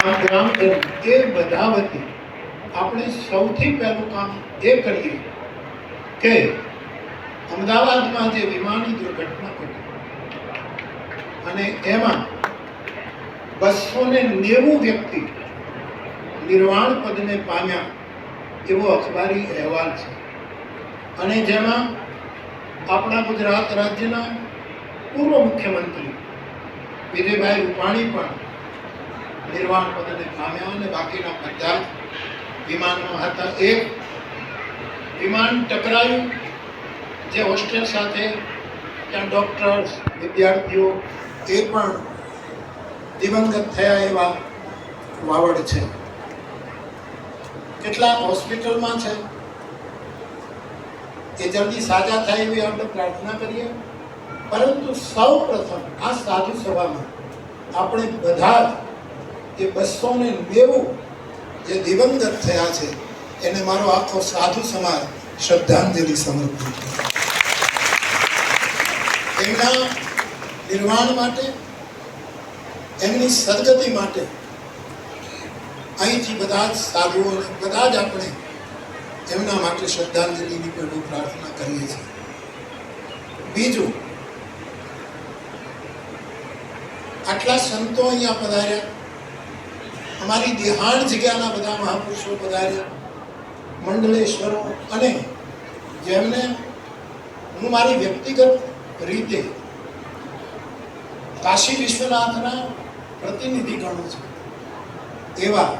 કામ ગ્રામ એ બધા વતી આપણે સૌથી પહેલું કામ એ કરીએ કે અમદાવાદમાં જે વિમાની દુર્ઘટના ઘટી અને એમાં બસો ને નેવું વ્યક્તિ નિર્વાણ પદને પામ્યા એવો અખબારી અહેવાલ છે. અને જેમાં આપણા ગુજરાત રાજ્યના પૂર્વ મુખ્યમંત્રી વિજયભાઈ રૂપાણી પણ નિર્વાણ પદને પામ્યો અને બાકીના બધા વિમાનમાં હતા એ વિમાન ટકરાયું. જે હોસ્ટેલ સાથે ત્યાં ડૉક્ટર્સ વિદ્યાર્થીઓ એ પણ દિવંગત થયા એવા વાવડ છે. કેટલાક હોસ્પિટલમાં છે એ જલ્દી સાજા થાય એવી આપણે પ્રાર્થના કરીએ. પરંતુ સૌ પ્રથમ આ સાધુ સભામાં આપણે બધા જ એ બસો ને નેવું જે દિવંગત થયા છે, એને મારો આખો સાધુ સમાજ શ્રદ્ધાંજલિ સમર્પિત એમના નિર્માણ માટે, એમની સદગતિ માટે અહીંથી બધા જ સાધુઓ બધા જ આપણે એમના માટે શ્રદ્ધાંજલિની પણ પ્રાર્થના કરીએ છીએ. બીજું, આટલા સંતો અહીંયા પધાર્યા. અમારી દેહાણ જગ્યાના બધા મહાપુરુષો પધાર્યા મંડલેશ્વરો અને જેમને હું મારી વ્યક્તિગત રીતે કાશી વિશ્વનાથના પ્રતિનિધિ ગણું છું, એવા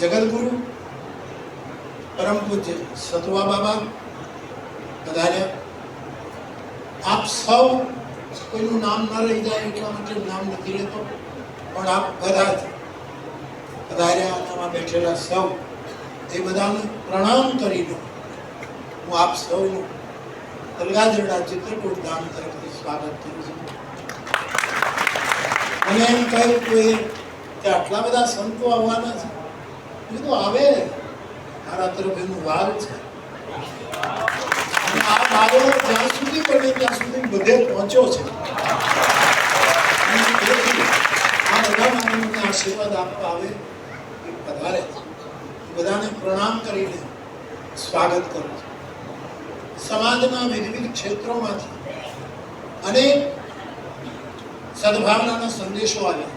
જગદગુરુ, પરમ પૂજ્ય સતુવા બાબા પધાર્યા આપ સૌ કોઈનું નામ ન રહી જાય એટલા માટે નામ નથી લેતો, પણ આપ બધા પધાર્યા અને બેઠેલા સૌ, એ બધાને પ્રણામ કરીને હું આપ સૌનું તલગાજરડા ચિત્રકૂટ ધામ તરફથી સ્વાગત કરું છું. અને એમ કહ્યું કે આટલા બધા સંતો આવવાના છે. એ તો આવે, મારા તરફ એનું વાર છે. આ વારો જ્યાં સુધી પડે ત્યાં સુધી બધે પહોંચ્યો છે. આ બધા આશીર્વાદ આપવા આવે. પધારે બધાને પ્રણામ કરીને સ્વાગત કરું છું. સમાજના વિવિધ ક્ષેત્રોમાંથી અનેક સદભાવનાના સંદેશો આવ્યા.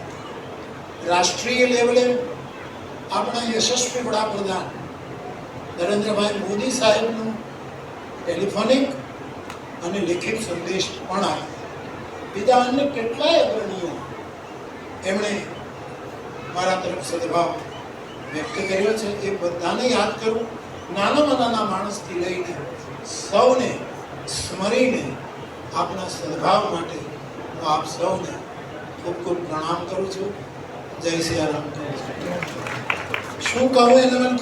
રાષ્ટ્રીય લેવલે આપણા યશસ્વી વડાપ્રધાન નરેન્દ્રભાઈ મોદી સાહેબનું ટેલિફોનિક અને લિખિત સંદેશ પણ આવ્યો. બીજા અન્ય કેટલાય અગ્રણીઓ એમણે મારા તરફ સદભાવ વ્યક્ત કર્યો છે, એ બધાને યાદ કરું, નાનામાં નાના માણસથી લઈને સૌને સ્મરીને આપના સદભાવ માટે હું આપ સૌને ખૂબ ખૂબ પ્રણામ કરું છું. જય સિયારામ કહું છું શું કહું એને મને